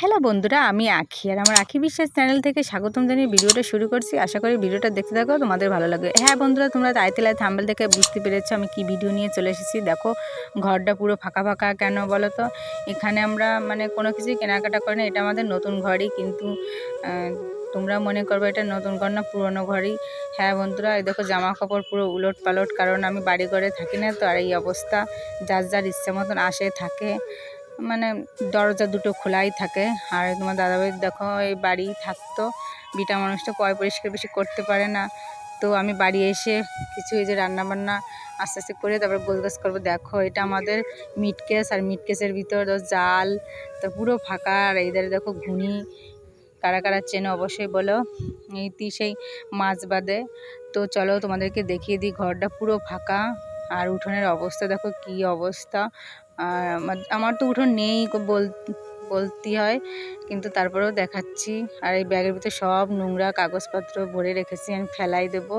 Hello বন্ধুরা, আমি আখি। আর আমার আখি বিশ্বাস চ্যানেল থেকে স্বাগতম জানিয়ে ভিডিওটা শুরু করছি। আশা করি ভিডিওটা দেখতে থাকো, তোমাদের ভালো লাগবে হ্যাঁ বন্ধুরা, তোমরা তাইতেলায় থাম্বেল থেকে বুঝতে পেরেছ আমি কি ভিডিও নিয়ে চলে এসেছি। দেখো, ঘরটা পুরো ফাঁকা ফাঁকা, কেন বলো তো? এখানে আমরা মানে কোনো কিছুই কেনাকাটা করি না, এটা আমাদের নতুন ঘরই। কিন্তু তোমরা মনে করবে এটা নতুন ঘর না, পুরনো ঘরই। হ্যাঁ বন্ধুরা, এই দেখো জামা কাপড় পুরো উলট পালট কারণ আমি বাড়ি ঘরে থাকি না, তো আর এই অবস্থা। যার যার ইচ্ছে মতন আসে, থাকে। মানে দরজা দুটো খোলাই থাকে। আর তোমার দাদাভাই দেখো, এই বাড়ি থাকতো। বিটা মানুষটা পয় পরিষ্কার বেশি করতে পারে না। তো আমি বাড়ি এসে কিছু এই যে রান্নাবান্না আস্তে আস্তে করে তারপরে গোছগাছ করব। দেখো, এটা আমাদের মিট কেস আর মিট কেসের ভিতর ধর জাল, তো পুরো ফাঁকা। আর এইধারে দেখো ঘুনি, কারা কারা চেনে অবশ্যই বলো। এই সেই মাছ বাদে। তো চলো তোমাদেরকে দেখিয়ে দিই, ঘরটা পুরো ফাঁকা। আর উঠোনের অবস্থা, দেখো কি অবস্থা। আর আমার- আমার তো উঠোন নেই বল বলতে হয়, কিন্তু তারপরেও দেখাচ্ছি। আর এই ব্যাগের ভিতরে সব নোংরা কাগজপত্র ভরে রেখেছি, আমি ফেলাই দেবো।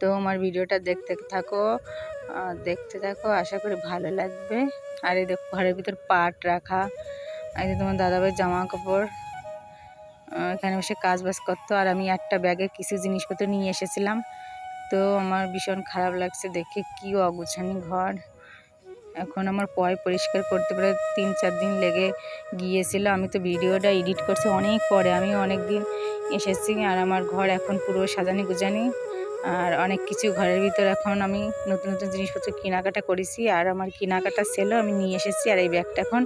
তো আমার ভিডিওটা দেখতে থাকো দেখতে থাকো, আশা করি ভালো লাগবে। আর এই দেখো ঘরের ভিতর পাট রাখা এই যে তোমার দাদাভাইয়ের জামা কাপড় এখানে বসে কাজ বাজ করতো, আর আমি একটা ব্যাগে কিছু জিনিসপত্র নিয়ে এসেছিলাম। তো আমার ভীষণ খারাপ লাগছে দেখে কি অগুছানি ঘর। এখন আমার পয় পরিষ্কার করতে প্রায় তিন চার দিন লেগে গিয়েছিল। আমি তো ভিডিওটা এডিট করছি অনেক পরে। আমি অনেক দিন এসেছি আর আমার ঘর এখন পুরো সাজানি গুজানি। আর অনেক কিছু ঘরের ভিতর এখন আমি নতুন নতুন জিনিসপত্র কেনাকাটা করেছি। আর আমার কেনাকাটা সেলও আমি নিয়ে এসেছি। আর এই ব্যাগটা এখন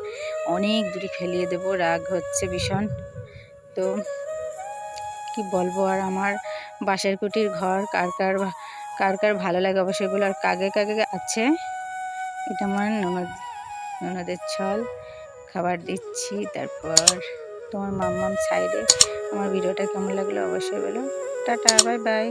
অনেক দূরে ফেলিয়ে দেবো। রাগ হচ্ছে ভীষণ। তো কি বলব আর আমার বাঁশের কুটির ঘর, কার কার কার কার ভালো লাগে অবশ্যই এগুলো আর কাকে কাগে আছে? এটা আমার ননদ, ননদের ছল। খাবার দিচ্ছি, তারপর তোমার মাম্মাম সাইডে আমার ভিডিওটা কেমন লাগল অবশ্যই বলো। Tata bye bye